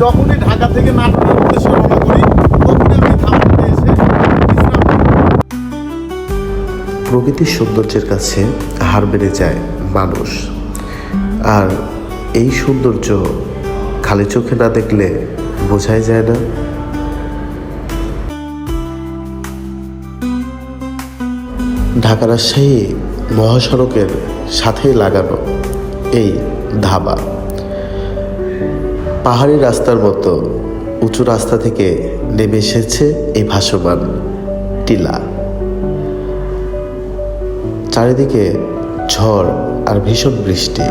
যখনই ঢাকা থেকে নাটোরের উদ্দেশ্যে রওনা করি, তখনই আমি ধানমন্ডিতে এসে প্রকৃতির সৌন্দর্যের কাছে হার মেনে যায় মানুষ। আর এই সৌন্দর্য খালি চোখে না দেখলে বোঝাই যায় না। ঢাকা রাজশাহী মহাসড়কের সাথেই লাগানো এই ধাবা। পাহাড়ি রাস্তার মতো উঁচু রাস্তা থেকে নেমে এসেছে এই ভাসমান টিলা। চারিদিকে ঝড় আর ভীষণ বৃষ্টি।